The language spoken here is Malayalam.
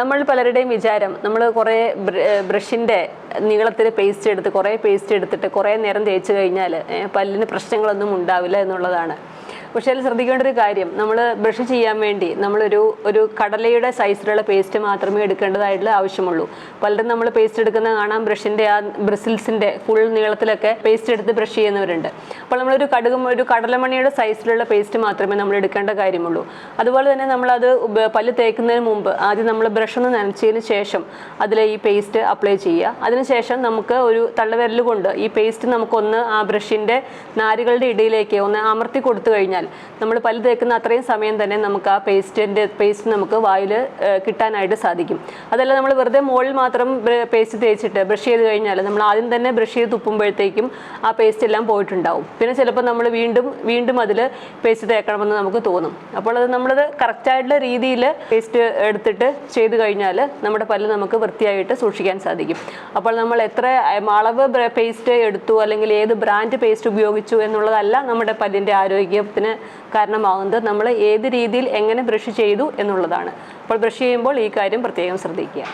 നമ്മൾ പലരുടെയും വിചാരം നമ്മൾ കുറേ ബ്രഷിന്റെ നീളത്തിൽ പേസ്റ്റ് എടുത്ത് കുറേ പേസ്റ്റ് എടുത്തിട്ട് കുറേ നേരം തേച്ച് കഴിഞ്ഞാൽ പല്ലിന് പ്രശ്നങ്ങളൊന്നും ഉണ്ടാവില്ല എന്നുള്ളതാണ്. പക്ഷേ അതിൽ ശ്രദ്ധിക്കേണ്ട ഒരു കാര്യം നമ്മൾ ബ്രഷ് ചെയ്യാൻ വേണ്ടി നമ്മളൊരു ഒരു കടലയുടെ സൈസിലുള്ള പേസ്റ്റ് മാത്രമേ എടുക്കേണ്ടതായിട്ടുള്ള ആവശ്യമുള്ളൂ. പലരും നമ്മൾ പേസ്റ്റ് എടുക്കുന്ന കാണാം ബ്രഷിന്റെ ആ ബ്രിസിൽസിന്റെ ഫുൾ നീളത്തിലൊക്കെ പേസ്റ്റ് എടുത്ത് ബ്രഷ് ചെയ്യുന്നവരുണ്ട്. അപ്പോൾ നമ്മളൊരു കടുകും ഒരു കടലമണിയുടെ സൈസിലുള്ള പേസ്റ്റ് മാത്രമേ നമ്മൾ എടുക്കേണ്ട കാര്യമുള്ളൂ. അതുപോലെ തന്നെ നമ്മളത് പല്ല് തേക്കുന്നതിന് മുമ്പ് ആദ്യം നമ്മൾ ബ്രഷ് ഒന്ന് നനച്ചതിന് ശേഷം അതിൽ ഈ പേസ്റ്റ് അപ്ലൈ ചെയ്യുക. അതിനുശേഷം നമുക്ക് ഒരു തള്ളവിരൽ കൊണ്ട് ഈ പേസ്റ്റ് നമുക്കൊന്ന് ആ ബ്രഷിന്റെ നാരുകളുടെ ഇടയിലേക്ക് ഒന്ന് അമർത്തി കൊടുത്തു കഴിഞ്ഞാൽ നമ്മൾ പല്ല് തേക്കുന്ന അത്രയും സമയം തന്നെ നമുക്ക് ആ പേസ്റ്റിന്റെ പേസ്റ്റ് നമുക്ക് വായിൽ കിട്ടാനായിട്ട് സാധിക്കും. അതല്ല നമ്മൾ വെറുതെ മുകളിൽ മാത്രം പേസ്റ്റ് തേച്ചിട്ട് ബ്രഷ് ചെയ്ത് കഴിഞ്ഞാൽ നമ്മൾ ആദ്യം തന്നെ ബ്രഷ് ചെയ്ത് തുപ്പുമ്പോഴത്തേക്കും ആ പേസ്റ്റ് എല്ലാം പോയിട്ടുണ്ടാവും. പിന്നെ ചിലപ്പോൾ നമ്മൾ വീണ്ടും വീണ്ടും അതിൽ പേസ്റ്റ് തേക്കണമെന്ന് നമുക്ക് തോന്നും. അപ്പോൾ അത് നമ്മളത് കറക്റ്റായിട്ടുള്ള രീതിയിൽ പേസ്റ്റ് എടുത്തിട്ട് ചെയ്ത് കഴിഞ്ഞാൽ നമ്മുടെ പല്ല് നമുക്ക് വൃത്തിയായിട്ട് സൂക്ഷിക്കാൻ സാധിക്കും. അപ്പോൾ നമ്മൾ എത്ര അളവ് പേസ്റ്റ് എടുത്തു അല്ലെങ്കിൽ ഏത് ബ്രാൻഡ് പേസ്റ്റ് ഉപയോഗിച്ചു എന്നുള്ളതല്ല നമ്മുടെ പല്ലിന്റെ ആരോഗ്യത്തിന് കാരണമാകുന്നത്. നമ്മൾ ഏത് രീതിയിൽ എങ്ങനെ ബ്രഷ് ചെയ്തു എന്നുള്ളതാണ്. അപ്പോൾ ബ്രഷ് ചെയ്യുമ്പോൾ ഈ കാര്യം പ്രത്യേകം ശ്രദ്ധിക്കുക.